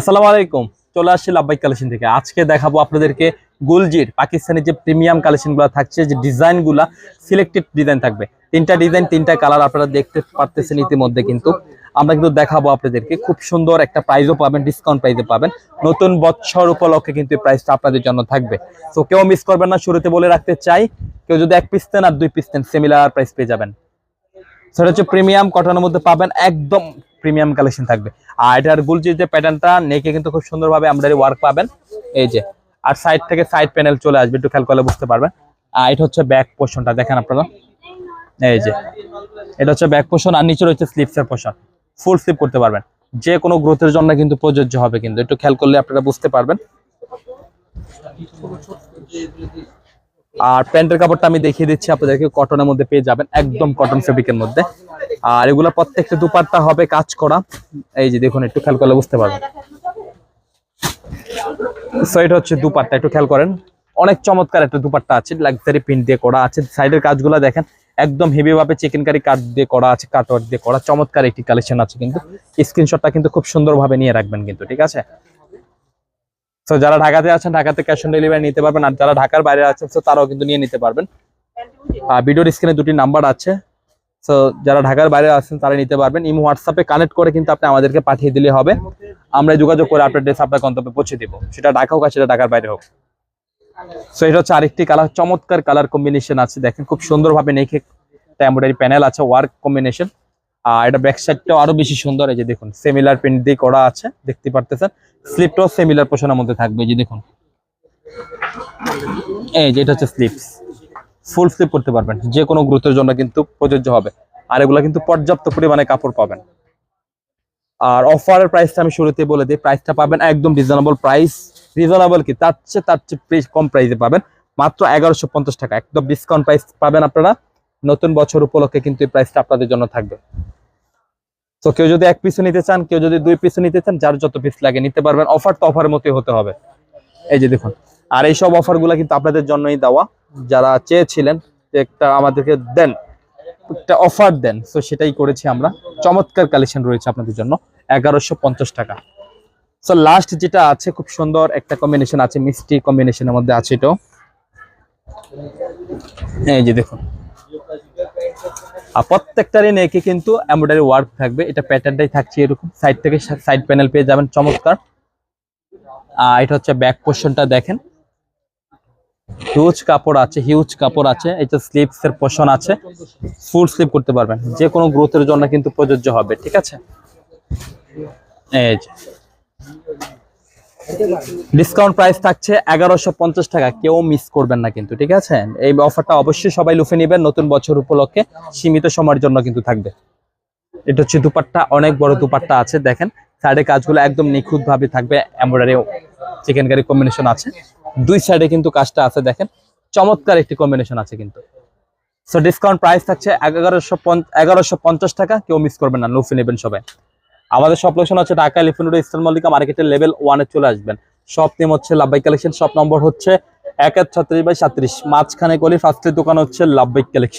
আসসালামু আলাইকুম। চলে আসছি লাভবাই কালেকশন থেকে। আজকে দেখাবো আপনাদেরকে গুলজির পাকিস্তানি যে প্রিমিয়াম কালেকশনগুলো থাকছে, যে ডিজাইনগুলা, সিলেক্টেড ডিজাইন থাকবে। তিনটা ডিজাইন, তিনটা কালার আপনারা দেখতে পারতেছেন ইতিমধ্যে কিন্তু। আমরা কিন্তু দেখাবো আপনাদেরকে, খুব সুন্দর একটা প্রাইজও পাবেন ডিসকাউন্ট প্রাইজে পাবেন। নতুন বছর উপলক্ষে কিন্তু এই প্রাইসটা আপনাদের জন্য থাকবে। তো কেউ মিস করবেন না, শুরুতে বলে রাখতে চাই, কেউ যদি এক পিস নেন আর দুই পিস নেন সিমিলার প্রাইস পেয়ে যাবেন। সেটা হচ্ছে প্রিমিয়াম কটনের মধ্যে পাবেন একদম প্রিমিয়াম কালেকশন থাকবে। আর এটার গুলজির যে প্যাটার্নটা নেকে কিন্তু খুব সুন্দরভাবে এমব্রয়ডারি ওয়ার্ক পাবেন। এই যে, আর সাইড থেকে সাইড প্যানেল চলে আসবে, একটু খেয়াল করলে বুঝতে পারবেন। আর এটা হচ্ছে ব্যাক পোর্শনটা দেখেন আপনারা। এই যে, এটা হচ্ছে ব্যাক পোর্শন আর নিচে রয়েছে স্লিপসের পোর্শন ফুল স্লিপ করতে পারবেন। যে কোনো গ্রোথের জন্য কিন্তু প্রযোজ্য হবে কিন্তু, একটু খেয়াল করলে আপনারা বুঝতে পারবেন। আর প্যান্টের কাপড়টা আমি দেখিয়ে দিচ্ছি, আপনাদেরকে কটনের মধ্যে পেয়ে যাবেন, একদম কটন ফেব্রিকের মধ্যে। আর এগুলো প্রত্যেকটা দুপাট্টা হবে কাজ করা। এই যে দেখুন, একটু খেয়াল করলে বুঝতে পারবেন। সো এটা হচ্ছে দুপাট্টা, একটু খেয়াল করেন। অনেক চমৎকার একটা দুপাট্টা আছে লাক্সারি প্রিন্ট দিয়ে করা আছে। সাইডের কাজগুলো দেখেন, একদম হেভি ভাবে চিকেন কারি কাট দিয়ে করা আছে কাটওয়ার্ক দিয়ে করা। চমৎকার একটি কালেকশন আছে কিন্তু। স্ক্রিনশটটা কিন্তু খুব সুন্দরভাবে নিয়ে রাখবেন কিন্তু, ঠিক আছে? তো যারা ঢাকাতে আছেন, ঢাকাতে ক্যাশ অন ডেলিভারি নিতে পারবেন। আর যারা ঢাকার বাইরে আছেন তো তারাও কিন্তু নিয়ে নিতে পারবেন। আর ভিডিওর স্ক্রিনে দুটি নাম্বার আছে। তো যারা ঢাকার বাইরে আছেন তারা নিতে পারবেন। ইমো হোয়াটসঅ্যাপে কানেক্ট করে কিন্তু আপনি আমাদেরকে পাঠিয়ে দিলে হবে। আমরা যোগাযোগ করে আপনার ড্রেস আপনার গন্তব্যে পৌঁছে দিব। সেটা ঢাকা হোক আর সেটা ঢাকার বাইরে হোক। সো এটা হচ্ছে আরেকটি কালার চমৎকার কালার কম্বিনেশন আছে। দেখেন, খুব সুন্দরভাবে নেখে এমব্রয়ডারি প্যানেল আছে ওয়ার্ক কম্বিনেশন আর এটা ব্যাক সাইডটাও আরও বেশি সুন্দর। এই যে দেখুন সেমিলার প্রিন্ট দিয়ে করা আছে, দেখতে পারতেছেন। স্লিপটাও সেমিলার পোষণের মধ্যে থাকবে, এই যে দেখুন। এই যে এটা হচ্ছে স্লিপস ফুল স্লিপ করতে পারবেন। যে কোনো গ্রোথের জন্য কিন্তু প্রযোজ্য হবে। আর এগুলো কিন্তু পর্যাপ্ত পরিমাণে কাপড় পাবেন। আর অফারের প্রাইসটা আমি শুরুতে বলে দিই প্রাইসটা পাবেন একদম রিজনেবল প্রাইস রিজনেবল কি? তার চেয়ে তার চেয়ে কম প্রাইসে পাবেন। মাত্র এগারোশো পঞ্চাশ টাকা। একদম ডিসকাউন্ট প্রাইস পাবেন আপনারা। নতুন বছর উপলক্ষে কিন্তু এই প্রাইসটা আপনাদের জন্য থাকবে। তো কেউ যদি এক পিসও নিতে চান, কেউ যদি দুই পিসও নিতে চান, যার যত পিস লাগে নিতে পারবেন। অফার তো অফারের মতোই হতে হবে। এই যে দেখুন। আর এই সব অফারগুলো কিন্তু আপনাদের জন্যই দেওয়া। যারা চেয়েছিলেন একটা আমাদেরকে দেন, একটা অফার দেন, তো সেটাই করেছি আমরা। চমৎকার কালেকশন রয়েছে আপনাদের জন্য, এগারোশো পঞ্চাশ টাকা। সো লাস্ট যেটা আছে, খুব সুন্দর একটা কম্বিনেশন আছে, মিষ্টি কম্বিনেশনের মধ্যে আছে এটাও। এই যে দেখুন। আর প্রত্যেকটারই নেকে কিন্তু এমব্রয়ডারি ওয়ার্ক থাকবে, এটা প্যাটার্নটাই থাকছে এরকম। সাইড থেকে সাইড প্যানেল পেয়ে যাবেন, চমৎকার। আর এটা হচ্ছে ব্যাক পোর্শনটা দেখেন। হিউজ কাপড় আছে হিউজ কাপড় আছে এটা স্লিপস এর পোর্শন আছে ফুল স্লিপ করতে পারবেন। যে কোনো গ্রোথের জন্য কিন্তু প্রযোজ্য হবে, ঠিক আছে? এই ডিসকাউন্ট প্রাইস থাকছে এগারোশো পঞ্চাশ টাকা, কেউ মিস করবেন না কিন্তু, ঠিক আছে? এই অফারটা অবশ্যই সবাই লুফে নেবেন, নতুন বছর উপলক্ষে সীমিত সময়ের জন্য কিন্তু থাকবে। এটা হচ্ছে দুপাট্টা, অনেক বড় দুপাট্টা আছে, দেখেন। সাইডে কাজগুলো একদম নিখুঁত ভাবে থাকবে এমব্রয়ডারি চিকেন কারি কম্বিনেশন আছে। দুই সাইডে কিন্তু কাজটা আছে, দেখেন। চমৎকার একটি কম্বিনেশন আছে কিন্তু। সো ডিসকাউন্ট প্রাইস থাকছে এগারোশো এগারোশো পঞ্চাশ টাকা, কেউ মিস করবেন না লুফি নেবেন সবাই। আমাদের সব লোকেশন হচ্ছে Dhaka Elephant Road Eastern Mallika মার্কেটের লেভেল ওয়ানে চলে আসবেন। সব নেম হচ্ছে লাভবাই কালেকশন সব নম্বর হচ্ছে এক এক ছত্রিশ বাই সাত্রিশ। মাঝখানে গলি ফার্স্টের দোকান হচ্ছে লাভবাই কালেকশন